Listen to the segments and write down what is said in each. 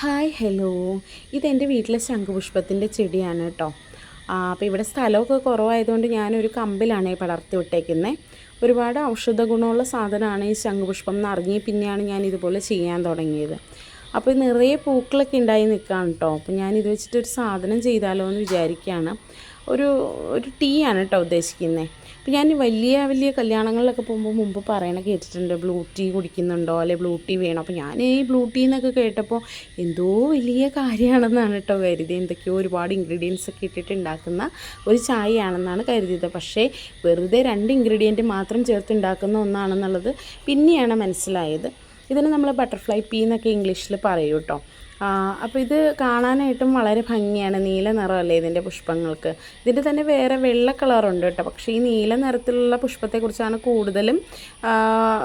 Hi hello ഇതെന്റെ വീട്ടിലെ ശംഖുപുഷ്പത്തിന്റെ ചെടിയാണ് കേട്ടോ. അപ്പോൾ ഇവിടെ സ്ഥലമൊക്കെ കുറവായതുകൊണ്ട് ഞാനൊരു കമ്പിലാണ് പടർത്തി വിട്ടേക്കുന്നത് ഒരുപാട് ഔഷധ ഗുണമുള്ള സാധനമാണ് ഈ ശംഖുപുഷ്പം എന്ന് അറിഞ്ഞ് പിന്നെയാണ് ഞാൻ ഇതുപോലെ ചെയ്യാൻ തുടങ്ങിയത്. അപ്പോൾ നിറയെ പൂക്കളൊക്കെ ഉണ്ടായി നിൽക്കുകയാണ് കേട്ടോ. അപ്പോൾ ഞാൻ ഇത് വെച്ചിട്ടൊരു സാധനം ചെയ്താലോ എന്ന് വിചാരിക്കുകയാണ്. ഒരു ഒരു ടീ ആണ് കേട്ടോ ഉദ്ദേശിക്കുന്നത് അപ്പോൾ ഞാൻ വലിയ വലിയ കല്യാണങ്ങളിലൊക്കെ പോകുമ്പോൾ മുമ്പ് പറയണ കേട്ടിട്ടുണ്ട് ബ്ലൂ ടീ കുടിക്കുന്നുണ്ടോ? അല്ലെ ബ്ലൂ ടീ വേണം? അപ്പോൾ ഞാൻ ഈ ബ്ലൂ ടീ എന്നൊക്കെ കേട്ടപ്പോൾ എന്തോ വലിയ കാര്യമാണെന്നാണ് കേട്ടോ കരുതി എന്തൊക്കെയോ ഒരുപാട് ഇൻഗ്രീഡിയൻസ് ഒക്കെ ഇട്ടിട്ട് ഉണ്ടാക്കുന്ന ഒരു ചായയാണെന്നാണ് കരുതിയത്. പക്ഷേ വെറുതെ രണ്ട് ഇൻഗ്രീഡിയന്റ് മാത്രം ചേർത്ത് ഉണ്ടാക്കുന്ന ഒന്നാണെന്നുള്ളത് പിന്നെയാണ് മനസ്സിലായത്. ഇതിന് നമ്മൾ ബട്ടർഫ്ലൈ പീ എന്നൊക്കെ ഇംഗ്ലീഷിൽ പറയൂ കേട്ടോ. അപ്പോൾ ഇത് കാണാനായിട്ടും വളരെ ഭംഗിയാണ് നീല നിറമല്ലേ ഇതിന്റെ പുഷ്പങ്ങൾക്ക്. ഇതിന്റെ തന്നെ വേറെ വെള്ള കളറുണ്ട് കേട്ടോ. പക്ഷേ ഈ നീല നിറത്തിലുള്ള പുഷ്പത്തെക്കുറിച്ചാണ് കൂടുതലും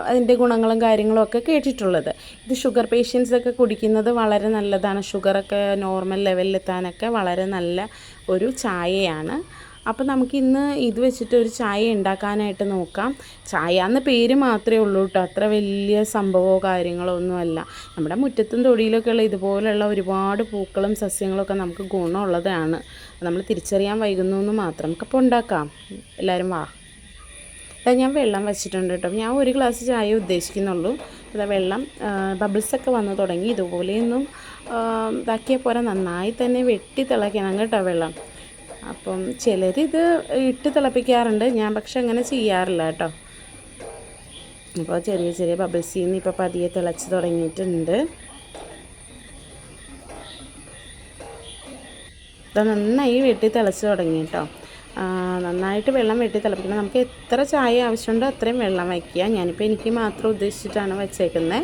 അതിന്റെ ഗുണങ്ങളും കാര്യങ്ങളും ഒക്കെ കേട്ടിട്ടുള്ളത്. ഇത് ഷുഗർ പേഷ്യൻസൊക്കെ കുടിക്കുന്നത് വളരെ നല്ലതാണ്. ഷുഗറൊക്കെ നോർമൽ ലെവലിലെത്താനൊക്കെ വളരെ നല്ല ഒരു ചായയാണ്. അപ്പോൾ നമുക്ക് ഇന്ന് ഇത് വെച്ചിട്ട് ഒരു ചായ ഉണ്ടാക്കാനായിട്ട് നോക്കാം. ചായ എന്ന പേര് മാത്രമേ ഉള്ളൂ കേട്ടോ. അത്ര വലിയ സംഭവമോ കാര്യങ്ങളോ ഒന്നുമല്ല. നമ്മുടെ മുറ്റത്തും തൊടിയിലൊക്കെ ഉള്ള ഇതുപോലെയുള്ള ഒരുപാട് പൂക്കളും സസ്യങ്ങളൊക്കെ നമുക്ക് ഗുണമുള്ളതാണ്. നമ്മൾ തിരിച്ചറിയാൻ വൈകുന്നു എന്ന് മാത്രം. നമുക്കപ്പോൾ ഉണ്ടാക്കാം. എല്ലാവരും വാ. അതാ ഞാൻ വെള്ളം വെച്ചിട്ടുണ്ട് കേട്ടോ. ഞാൻ ഒരു ഗ്ലാസ് ചായ ഉദ്ദേശിക്കുന്നുള്ളൂ. അതാ വെള്ളം ബബിൾസൊക്കെ വന്ന് തുടങ്ങി. ഇതുപോലെയൊന്നും ഇതാക്കിയ പോലെ നന്നായി തന്നെ വെട്ടി തിളയ്ക്കണം കേട്ടോ വെള്ളം. അപ്പം ചിലരിത് ഇട്ട് തിളപ്പിക്കാറുണ്ട്. ഞാൻ പക്ഷെ അങ്ങനെ ചെയ്യാറില്ല കേട്ടോ. അപ്പോൾ ചെറിയ ചെറിയ ബബിൾസിൽ നിന്ന് ഇപ്പോൾ പതിയെ തിളച്ച് തുടങ്ങിയിട്ടുണ്ട്. ഇത് നന്നായി വെട്ടി തിളച്ച് തുടങ്ങി കേട്ടോ. നന്നായിട്ട് വെള്ളം വെട്ടി തിളപ്പിക്കണം. നമുക്ക് എത്ര ചായ ആവശ്യമുണ്ടോ അത്രയും വെള്ളം വയ്ക്കുക. ഞാനിപ്പോൾ എനിക്ക് മാത്രം ഉദ്ദേശിച്ചിട്ടാണ് വെച്ചേക്കുന്നത്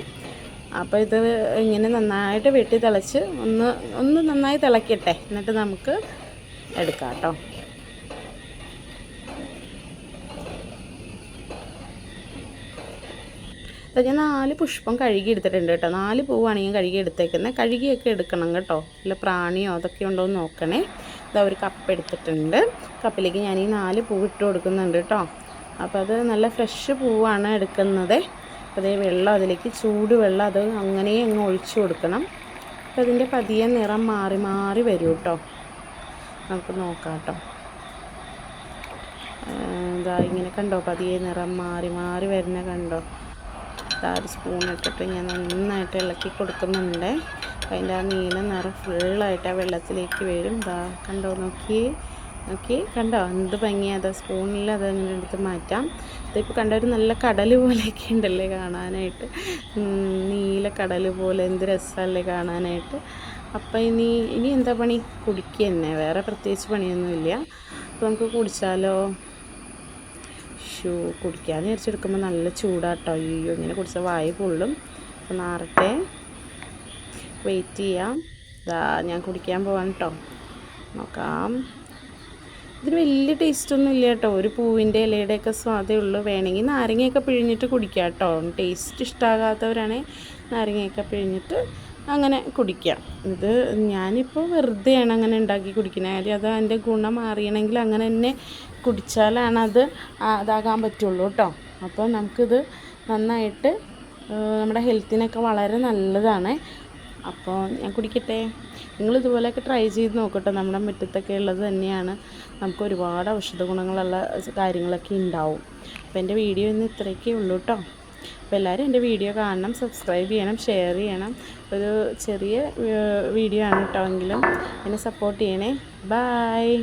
അപ്പോൾ ഇത് ഇങ്ങനെ നന്നായിട്ട് വെട്ടി തിളച്ച് ഒന്ന് ഒന്ന് നന്നായി തിളക്കട്ടെ. എന്നിട്ട് നമുക്ക് എടുക്കാം കേട്ടോ ഞാൻ നാല് പുഷ്പം കഴുകി എടുത്തിട്ടുണ്ട് കേട്ടോ. നാല് പൂവാണ് ഞാൻ കഴുകി എടുത്തേക്കുന്നത് കഴുകിയൊക്കെ എടുക്കണം കേട്ടോ. ഇല്ല പ്രാണിയോ അതൊക്കെ ഉണ്ടോ എന്ന് നോക്കണേ. ഇതാ ഒരു കപ്പ് എടുത്തിട്ടുണ്ട്. കപ്പിലേക്ക് ഞാൻ ഈ നാല് പൂ ഇട്ട് കൊടുക്കുന്നുണ്ട് കേട്ടോ. അപ്പോൾ അത് നല്ല ഫ്രഷ് പൂവാണ് എടുക്കുന്നത്. അപ്പോൾ അതേ വെള്ളം അതിലേക്ക് ചൂട് വെള്ളം അത് അങ്ങനെ അങ്ങ് ഒഴിച്ചു കൊടുക്കണം. അപ്പോൾ അതിന്റെ പതിയെ നിറം മാറി മാറി വരും കേട്ടോ. നമുക്ക് നോക്കാം കേട്ടോ. ഇതാ ഇങ്ങനെ കണ്ടോ? പതിയെ നിറം മാറി മാറി വരുന്ന കണ്ടോ? ഇതാ ഒരു സ്പൂൺ ഇട്ടിട്ട് ഞാൻ നന്നായിട്ട് ഇളക്കി കൊടുക്കുന്നുണ്ട്. അതിന്റെ ആ നീല നിറം ഫുള്ളായിട്ട് ആ വെള്ളത്തിലേക്ക് വരും. ഇതാ കണ്ടോ? നോക്കി നോക്കി. കണ്ടോ? എന്ത് ഭംഗിയാണ് അതാ. സ്പൂണിൽ അത് അങ്ങനെ എടുത്ത് മാറ്റാം. ഇതിപ്പോൾ കണ്ട? ഒരു നല്ല കടൽ പോലെയൊക്കെ ഉണ്ടല്ലേ കാണാനായിട്ട്. നീല കടൽ പോലെ എന്ത് രസമല്ലേ കാണാനായിട്ട്. അപ്പം ഇനി ഇനി എന്താ പണി? കുടിക്കുക തന്നെ വേറെ പ്രത്യേകിച്ച് പണിയൊന്നുമില്ല. അപ്പോൾ നമുക്ക് കുടിച്ചാലോ? ഷൂ കുടിക്കാന്ന് വിചാരിച്ചെടുക്കുമ്പോൾ നല്ല ചൂടാട്ടോ. അയ്യോ ഇങ്ങനെ കുടിച്ചാൽ വായ പൊള്ളും. അപ്പോൾ നാറട്ടെ. വെയിറ്റ് ചെയ്യാം. ഇതാ ഞാൻ കുടിക്കാൻ പോവാൻ കേട്ടോ നോക്കാം. ഇതിന് വലിയ ടേസ്റ്റൊന്നും ഇല്ല കേട്ടോ. ഒരു പൂവിന്റെ ഇലയുടെയൊക്കെ സ്വാദേ ഉള്ളൂ. വേണമെങ്കിൽ നാരങ്ങയൊക്കെ പിഴിഞ്ഞിട്ട് കുടിക്കാം കേട്ടോ ടേസ്റ്റ് ഇഷ്ടമാകാത്തവരാണെങ്കിൽ നാരങ്ങയൊക്കെ പിഴിഞ്ഞിട്ട് അങ്ങനെ കുടിക്കാം. ഇത് ഞാനിപ്പോൾ വെറുതെയാണ് അങ്ങനെ ഉണ്ടാക്കി കുടിക്കുന്നത്. കാര്യം അത് അതിന്റെ ഗുണം അറിയണമെങ്കിൽ അങ്ങനെ തന്നെ കുടിച്ചാലാണ് അത് അതാകാൻ പറ്റുള്ളൂ കേട്ടോ. അപ്പോൾ നമുക്കിത് നന്നായിട്ട് നമ്മുടെ ഹെൽത്തിനൊക്കെ വളരെ നല്ലതാണ്. അപ്പോൾ ഞാൻ കുടിക്കട്ടെ. നിങ്ങൾ ഇതുപോലെയൊക്കെ ട്രൈ ചെയ്ത് നോക്കട്ടെ. നമ്മുടെ മുറ്റത്തൊക്കെ ഉള്ളത് തന്നെയാണ്. നമുക്ക് ഒരുപാട് ഔഷധ ഗുണങ്ങളുള്ള കാര്യങ്ങളൊക്കെ ഉണ്ടാവും. അപ്പോൾ എന്റെ വീഡിയോ ഇന്ന് ഇത്രയൊക്കെ ഉള്ളൂ കേട്ടോ. അപ്പോൾ എല്ലാവരും എന്റെ വീഡിയോ കാണണം സബ്സ്ക്രൈബ് ചെയ്യണം ഷെയർ ചെയ്യണം. ഒരു ചെറിയ വീഡിയോ ആണ് കേട്ടോ എങ്കിലും. എന്നെ സപ്പോർട്ട് ചെയ്യണേ. ബായ്